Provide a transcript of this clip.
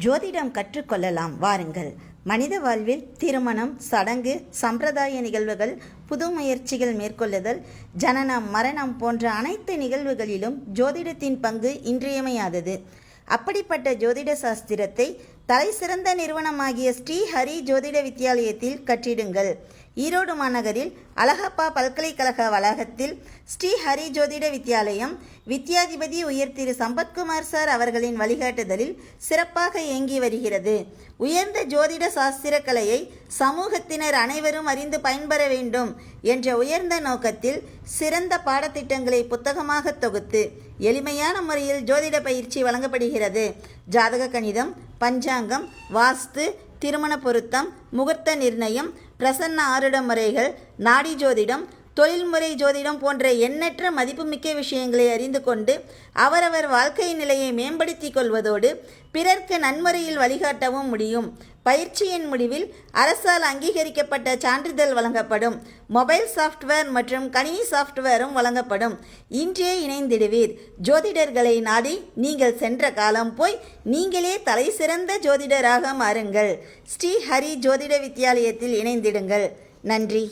ஜோதிடம் கற்றுக்கொள்ளலாம். வாருங்கள். மனித வாழ்வில் திருமணம் சடங்கு சம்பிரதாய நிகழ்வுகள் புது முயற்சிகள் மேற்கொள்ளுதல் ஜனனம் மரணம் போன்ற அனைத்து நிகழ்வுகளிலும் ஜோதிடத்தின் பங்கு இன்றியமையாதது. அப்படிப்பட்ட ஜோதிட சாஸ்திரத்தை தலை சிறந்த நிறுவனமாகிய ஸ்ரீ ஹரி ஜோதிட வித்யாலயத்தில் கற்றிடுங்கள் ஈரோடு மாநகரில் அழகப்பா பல்கலைக்கழக வளாகத்தில் ஸ்ரீ ஹரி ஜோதிட வித்யாலயம் வித்யாதிபதி உயர் திரு சம்பத்குமார் சார் அவர்களின் வழிகாட்டுதலில் சிறப்பாக இயங்கி வருகிறது. உயர்ந்த ஜோதிட சாஸ்திர கலையை சமூகத்தினர் அனைவரும் அறிந்து பயன்பெற வேண்டும் என்ற உயர்ந்த நோக்கத்தில் சிறந்த பாடத்திட்டங்களை புத்தகமாக தொகுத்து எளிமையான முறையில் ஜோதிட பயிற்சி வழங்கப்படுகிறது. ஜாதக கணிதம் பஞ்சாங்கம் வாஸ்து திருமண பொருத்தம் முகூர்த்த நிர்ணயம் பிரசன்ன ஆருட முறைகள் நாடி ஜோதிடம் தொழில்முறை ஜோதிடம் போன்ற எண்ணற்ற மதிப்புமிக்க விஷயங்களை அறிந்து கொண்டு அவரவர் வாழ்க்கை நிலையை மேம்படுத்திக் கொள்வதோடு பிறர்க்கு நன்முறையில் வழிகாட்டவும் முடியும். பயிற்சியின் முடிவில் அரசால் அங்கீகரிக்கப்பட்ட சான்றிதழ் வழங்கப்படும். மொபைல் சாஃப்ட்வேர் மற்றும் கணினி சாஃப்ட்வேரும் வழங்கப்படும். இன்றே இணைந்திடுவீர். ஜோதிடர்களை நாடி நீங்கள் சென்ற காலம் போய் நீங்களே தலை சிறந்த ஜோதிடராக மாறுங்கள். ஸ்ரீ ஹரி ஜோதிட வித்யாலயத்தில் இணைந்திடுங்கள். நன்றி.